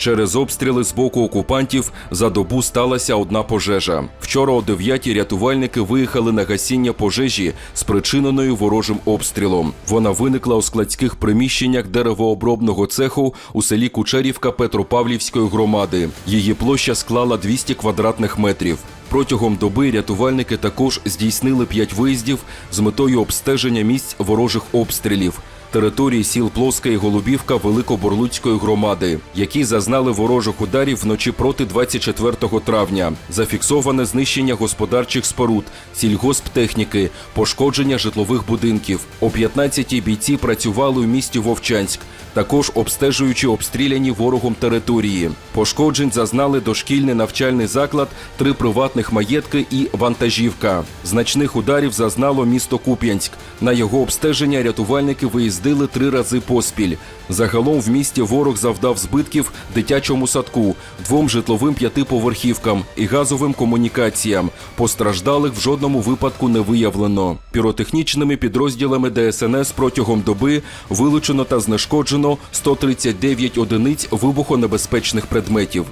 Через обстріли з боку окупантів за добу сталася одна пожежа. Вчора о 9 рятувальники виїхали на гасіння пожежі, спричиненої ворожим обстрілом. Вона виникла у складських приміщеннях деревообробного цеху у селі Кучерівка Петропавлівської громади. Її площа склала 200 квадратних метрів. Протягом доби рятувальники також здійснили п'ять виїздів з метою обстеження місць ворожих обстрілів. Території сіл Плоска і Голубівка Великоборлуцької громади, які зазнали ворожих ударів вночі проти 24 травня. Зафіксоване знищення господарчих споруд, сільгосптехніки, пошкодження житлових будинків. О 15-й бійці працювали у місті Вовчанськ, також обстежуючи обстріляні ворогом території. Пошкоджень зазнали дошкільний навчальний заклад, три приватних маєтки і вантажівка. Значних ударів зазнало місто Куп'янськ. На його обстеження рятувальники виїздили три рази поспіль. Загалом в місті ворог завдав збитків дитячому садку, двом житловим п'ятиповерхівкам і газовим комунікаціям. Постраждалих в жодному випадку не виявлено. Піротехнічними підрозділами ДСНС протягом доби вилучено та знешкоджено 139 одиниць вибухонебезпечних предметів.